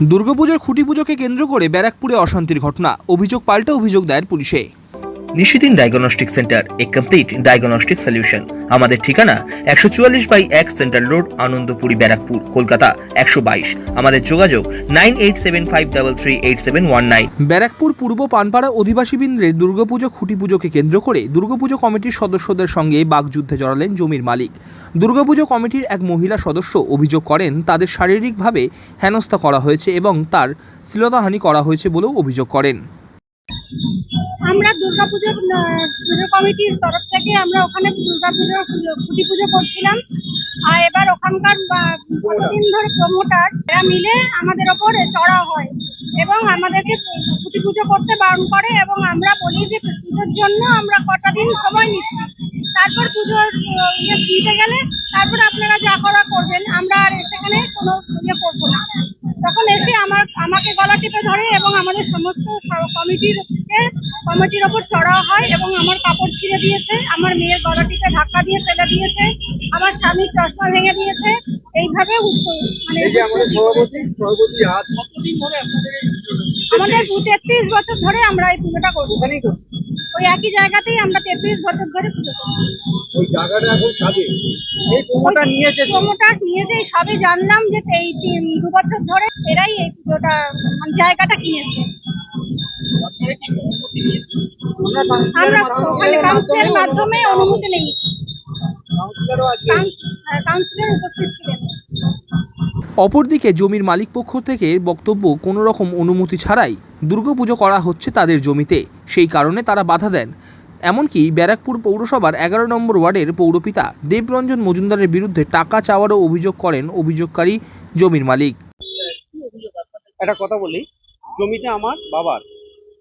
দুর্গাপুজোর খুঁটি পুজোকে কেন্দ্র করে ব্যারাকপুরে অশান্তির ঘটনা। অভিযোগ পাল্টা অভিযোগ দায়ের পুলিশে। Nishidin diagnostic centre a complete diagnostic solution আমাদের ঠিকানা একশো চুয়াল্লিশ বাই এক সেন্ট্রাল রোড আনন্দপুরি, ব্যারাকপুর, কলকাতা, একশো বাইশ। আমাদের যোগাযোগ nine eight seven five double three eight seven one nine. Barrackpore পূর্ব পানপাড়া অধিবাসীবৃন্দের দুর্গাপুজো খুঁটি পুজোকে কেন্দ্র করে দুর্গাপুজো কমিটির সদস্যদের সঙ্গে বাগযুদ্ধে জড়ালেন জমির মালিক। দুর্গাপুজো কমিটির এক মহিলা সদস্য অভিযোগ করেন, তাদের শারীরিকভাবে হেনস্থা করা হয়েছে এবং তার শ্লীলতাহানি করা হয়েছে বলেও অভিযোগ করেন। আমরা দুর্গাপুজোর পুজো কমিটির তরফ থেকে আমরা ওখানে দুর্গাপুজোর পুজো- খুঁটি পুজো করছিলাম। আর এবার ওখানকার কতদিন ধরে প্রমোটার এরা মিলে আমাদের ওপর চড়া হয় এবং আমাদেরকে খুঁটি পুজো করতে বারণ করে এবং আমরা বলি যে পুজোর জন্য আমরা কটা দিন সময় নিচ্ছি। তারপর পুজোর ইয়ে দিতে গেলে তারপর আপনারা যা করা করবেন, আমরা আর সেখানে কোনো ইয়ে করব না। তখন এসে আমার, আমাকে গলা টিপে ধরে এবং আমাদের সমস্ত কমিটির কমিটির ওপর চড়া হয় এবং আমার কাপড় ছিঁড়ে দিয়েছে আমার মেয়ের গলা টিপে ধাক্কা দিয়ে ফেলে দিয়েছে আমার স্বামীর চশমা ভেঙে দিয়েছে। এইভাবে মানে আমাদের? আমাদের তেত্রিশ বছর ধরে আমরা এই পুজোটা ওখানেই ওই একই জায়গাতেই আমরা তেত্রিশ বছর ধরে পুজো করছি। ওই জায়গাটা এখন কাজে? এই প্রমোটার নিয়েছে প্রমোটার নিয়ে যে সবই জানলাম যে এই দু বছর ধরে এরাই এই পুজোটা মানে জায়গাটা কিনেছে। আমরা কাউন্সিলের মাধ্যমে অনুমতি নেই। কাউন্সিলর উপস্থিত ছিলেন। অপরদিকে জমির মালিক পক্ষ থেকে বক্তব্য কোনো রকম অনুমতি ছাড়াই দুর্গাপুজো করা হচ্ছে তাদের জমিতে। সেই কারণে তারা বাধা দেন। এমনকি ব্যারাকপুর পৌরসভার এগারো নম্বর ওয়ার্ডের পৌরপিতা দেবরঞ্জন মজুমদারের বিরুদ্ধে টাকা চাওয়ারও অভিযোগ করেন অভিযোগকারী জমির মালিক। একটা কথা বলি জমিটা আমার বাবার।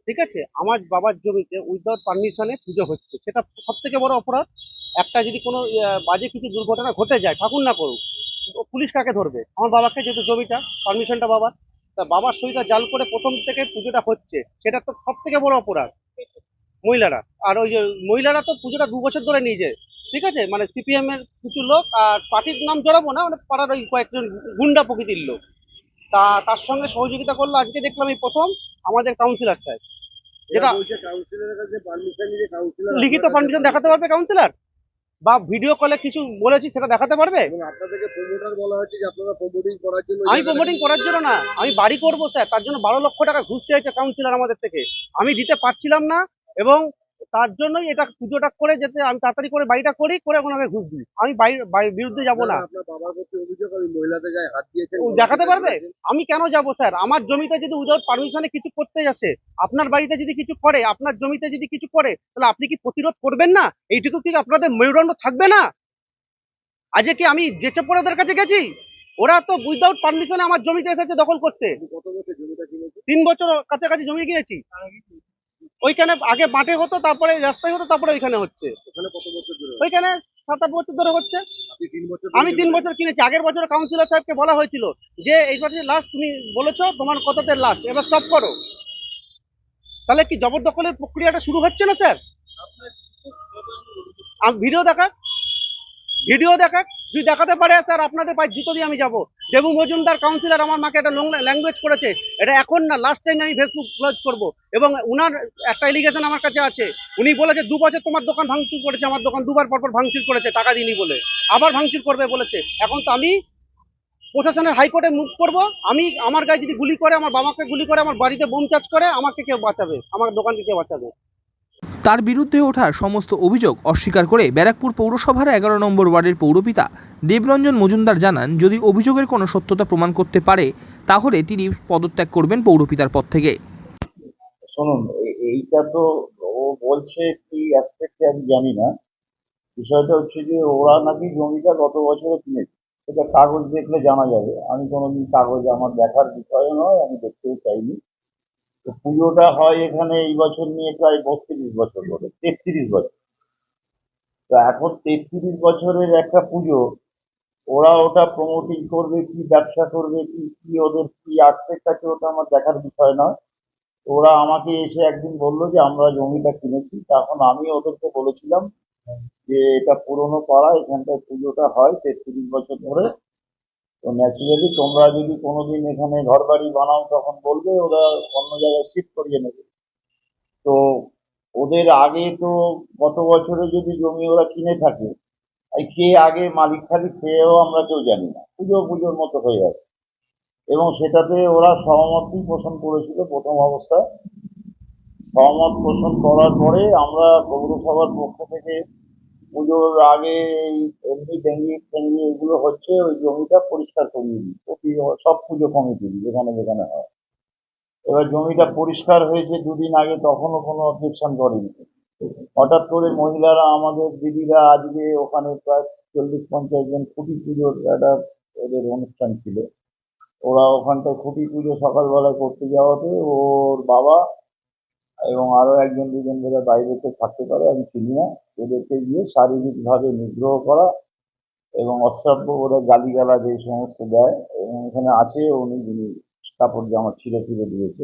ঠিক আছে? আমার বাবার জমিতে উইদাউট পারমিশনে পুজো হচ্ছে। সেটা সব থেকে বড় অপরাধ। একটা যদি কোনো বাজে কিছু দুর্ঘটনা ঘটে যায়, ঠাকুর না করুক পুলিশ কাকে ধরবে? আমার বাবাকে যেহেতু জমিটা পারমিশনটা বাবার। তা বাবার সইটা জাল করে প্রথম থেকে পুজোটা হচ্ছে। সেটা তো সব থেকে বড় অপরাধ। মহিলারা। আর ওই যে, মহিলারা তো পুজোটা দু বছর ধরে নিয়ে যায়। ঠিক আছে? মানে সিপিএম এর কিছু লোক আর পার্টির নাম জড়াবো না মানে পাড়ার ওই কয়েকজন গুন্ডা প্রকৃতির লোক। তা, তার সঙ্গে সহযোগিতা করল। আজকে দেখলাম এই প্রথম আমাদের কাউন্সিলর সাহেব। যেটা লিখিত পারমিশন দেখাতে পারবে কাউন্সিলর বা ভিডিও কলে কিছু বলেছি সেটা দেখাতে পারবে? আপনাদেরকে প্রমোটার বলা হচ্ছে যে আপনারা প্রমোটিং করার জন্য আমি প্রমোটিং করার জন্য না আমি বাড়ি করব স্যার। তার জন্য বারো লক্ষ টাকা ঘুষ চাইছে কাউন্সিলার আমাদের থেকে। আমি দিতে পারছিলাম না এবং তার জন্যই এটা পুজোটা করে যেতে আমি তাড়াতাড়ি করে বাড়িটা করি করে ওনাকে ঘুষ দিই। আমি বিরুদ্ধে যাব না। আমি দেখাতে পারবে? আমি কেন যাব স্যার? আমার জমিতে যদি উইদাউট পারমিশনে কিছু করতে আসে আপনার বাড়িতে যদি কিছু করে আপনার জমিতে যদি কিছু করে তাহলে আপনি কি প্রতিরোধ করবেন না? এইটুকু কি আপনাদের মেরুদণ্ড থাকবে না? আজকে কি আমি যেচে পড়ে ওদের কাছে গেছি? ওরা তো উইদাউট পারমিশনে আমার জমিতে এসেছে দখল করতে। তিন বছর কাছাকাছি জমি কিনেছি। ওইখানে আগে মাঠে হতো তারপরে রাস্তায় হতো তারপরে ওইখানে হচ্ছে। বছর ওইখানে সাত আট বছর ধরে হচ্ছে। বছর আমি তিন বছর কিনেছি। আগের বছর কাউন্সিলর সাহেবকে বলা হয়েছিল যে এইবার যে লাস্ট তুমি বলেছ তোমার কততে লাস্ট এবার স্টপ করো। তাহলে কি জবরদখলের প্রক্রিয়াটা শুরু হচ্ছে না স্যার? ভিডিও দেখাক। ভিডিও দেখাক। যদি দেখাতে পারে স্যার আপনাদের পায়ে জুতো দিয়ে আমি যাব। দেবু মজুমদার কাউন্সিলর আমার মাকে একটা ল্যাঙ্গুয়েজ করেছে। এটা এখন না লাস্ট টাইম আমি ফেসবুক ক্লোজ করব। এবং উনার একটা এলিগেশন আমার কাছে আছে। উনি বলেছে, দু বছর তোমার দোকান ভাঙচুর করেছে, আমার দোকান দুবার পরপর ভাঙচুর করেছে, টাকা দিইনি বলে। আবার ভাঙচুর করবে বলেছে। এখন তো আমি প্রশাসনের হাইকোর্টে মুভ করব। আমি, আমার গায়ে যদি গুলি করে, আমার বাবাকে গুলি করে, আমার বাড়িতে বোম চার্জ করে, আমাকে কেউ বাঁচাবে? আমার দোকানকে কেউ বাঁচাবে? তার বিরুদ্ধে ওঠা সমস্ত অভিযোগ অস্বীকার করে ব্যারাকপুর পৌরসভার এগারো নম্বর ওয়ার্ডের পৌরপিতা দেবরঞ্জন মজুমদার জানান, যদি অভিযোগের কোনো সত্যতা প্রমাণ করতে পারে, তাহলে তিনি পদত্যাগ করবেন পৌরপিতার পদ থেকে। শুনুন এইটা তো ও বলছে কি অ্যাসপেক্টে আমি জানি না। বিষয়টা হচ্ছে যে ওরা নাকি জমিটা গত বছরে কিনেছে। সেটা কাগজ দেখলে জানা যাবে। আমি কোনোদিন কাগজ আমার দেখার বিষয় নয়, আমি দেখতেও চাইনি। তো পুজোটা হয় এখানে এই বছর নিয়ে প্রায় বত্রিশ বছর ধরে তেত্রিশ বছর। তো এখন তেত্রিশ বছরের একটা পুজো, ওরা ওটা প্রমোটিং করবে, কি ব্যবসা করবে, কি কি ওদের কি অ্যাসপেক্ট আছে ওটা আমার দেখার বিষয় নয়। ওরা আমাকে এসে একদিন বলল যে, আমরা জমিটা কিনেছি। তখন আমি ওদেরকে বলেছিলাম যে, এটা পুরনো পাড়া, এখানটায় পুজোটা হয় তেত্রিশ বছর ধরে। তো ন্যাচুরালি তোমরা যদি কোনোদিন এখানে ঘর বাড়ি বানাও, তখন বলবে ওরা অন্য জায়গায় শিফট করিয়ে নেবে। তো ওদের আগে তো গত বছরে যদি জমি ওরা কিনে থাকে কে আগে মালিক খালি খেয়েও আমরা কেউ জানি না। পুজো পুজোর মতো হয়ে আছে। এবং সেটাতে ওরা সহমতই পোষণ করেছিল প্রথম অবস্থায় সহমত পোষণ করার পরে আমরা পৌরসভার পক্ষ থেকে পুজোর আগে এমনি ডেঙ্গি টেঙ্গি এগুলো হচ্ছে, ওই জমিটা পরিষ্কার করিয়ে দিই। সব পুজো কমিটি, যেখানে যেখানে হয়। এবার জমিটা পরিষ্কার হয়েছে দুদিন আগে, তখনও কোনো অবজেকশন করেনি। হঠাৎ করে মহিলারা, আমাদের দিদিরা আজকে ওখানে প্রায় চল্লিশ পঞ্চাশ জন খুঁটি পুজোর একটা ওদের অনুষ্ঠান ছিল। ওরা ওখানটায় খুঁটি পুজো সকালবেলা করতে যাওয়াতে ওর বাবা এবং আরও একজন দুজন বোধহয় বাইরেতে থাকতে পারে, আমি চিনি না। ওদেরকে গিয়ে শারীরিকভাবে নিগ্রহ করা এবং অশ্রাব্য ওরা গালিগালা যে সমস্ত দেয় এবং এখানে আছে উনি যিনি কাপড় জামা ছিঁড়ে ফিরে দিয়েছে।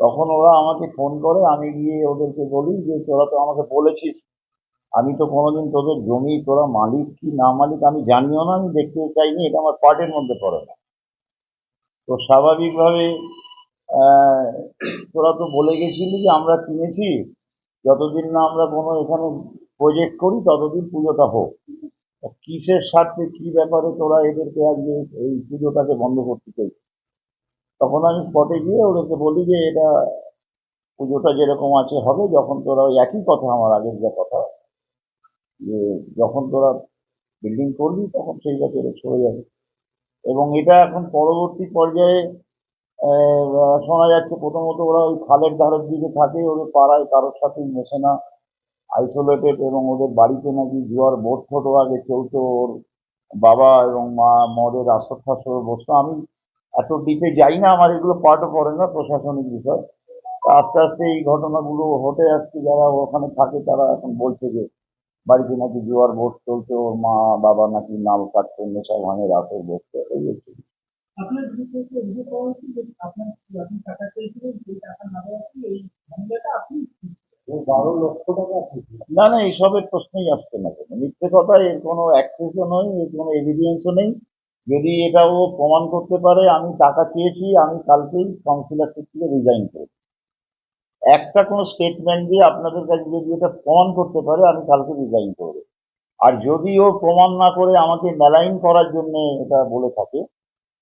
তখন ওরা আমাকে ফোন করে, আমি গিয়ে ওদেরকে বলি যে, তোরা তো আমাকে বলেছিস, আমি তো কোনোদিন তোদের জমি, তোরা মালিক কি না মালিক আমি জানিও না, আমি দেখতে চাইনি, এটা আমার পার্টের মধ্যে পড়ে না। তো স্বাভাবিকভাবে তোরা তো বলে গেছিলি যে আমরা কিনেছি। যতদিন না আমরা কোনো এখানে প্রজেক্ট করি, ততদিন পুজোটা হোক। কিসের স্বার্থে, কি ব্যাপারে তোরা এদেরকে আজকে এই পুজোটাকে বন্ধ করতে চাইছিস? তখন আমি স্পটে গিয়ে ওদেরকে বলি যে, এটা পুজোটা যেরকম আছে হবে, যখন তোরা ওই একই কথা, আমার আগের যা কথা যে যখন তোরা বিল্ডিং করবি তখন সেই বছরে সরে যাবে। এবং এটা এখন পরবর্তী পর্যায়ে শোনা যাচ্ছে প্রথমত ওরা ওই খালের ধারের দিকে থাকে, ওদের পাড়ায় কারোর সাথেই মেশে না আইসোলেটেড এবং ওদের বাড়িতে নাকি জুয়ার বোট ফোটো আগে চলতো, ওর বাবা এবং মা মদের আসর ফাসর বসতো। আমি এত ডিপে যাই না, আমার এগুলো পার্টও পড়ে না প্রশাসনিক বিষয়। তা আস্তে আস্তে এই ঘটনাগুলো হতে আসছে, যারা ওখানে থাকে তারা এখন বলছে যে বাড়িতে নাকি জুয়ার বোট চলছে ওর মা বাবা নাকি নাল কাটতো, নেশা ভাঙে রাতের বসতো এই হচ্ছে। না না না, এইসবের প্রশ্নই আসছে না মিথ্যে কথা, এর কোনো অ্যাক্সেসও নয়, এর কোনো এভিডেন্সও নেই। যদি এটা ও প্রমাণ করতে পারে, আমি টাকা চেয়েছি, আমি কালকেই কাউন্সিলরশিপ থেকে রিজাইন করি একটা কোনো স্টেটমেন্ট দিয়ে আপনাদের কাছে যদি এটা প্রমাণ করতে পারে, আমি কালকে রিজাইন করব। আর যদি ও প্রমাণ না করে আমাকে মেলাইন করার জন্য এটা বলে থাকে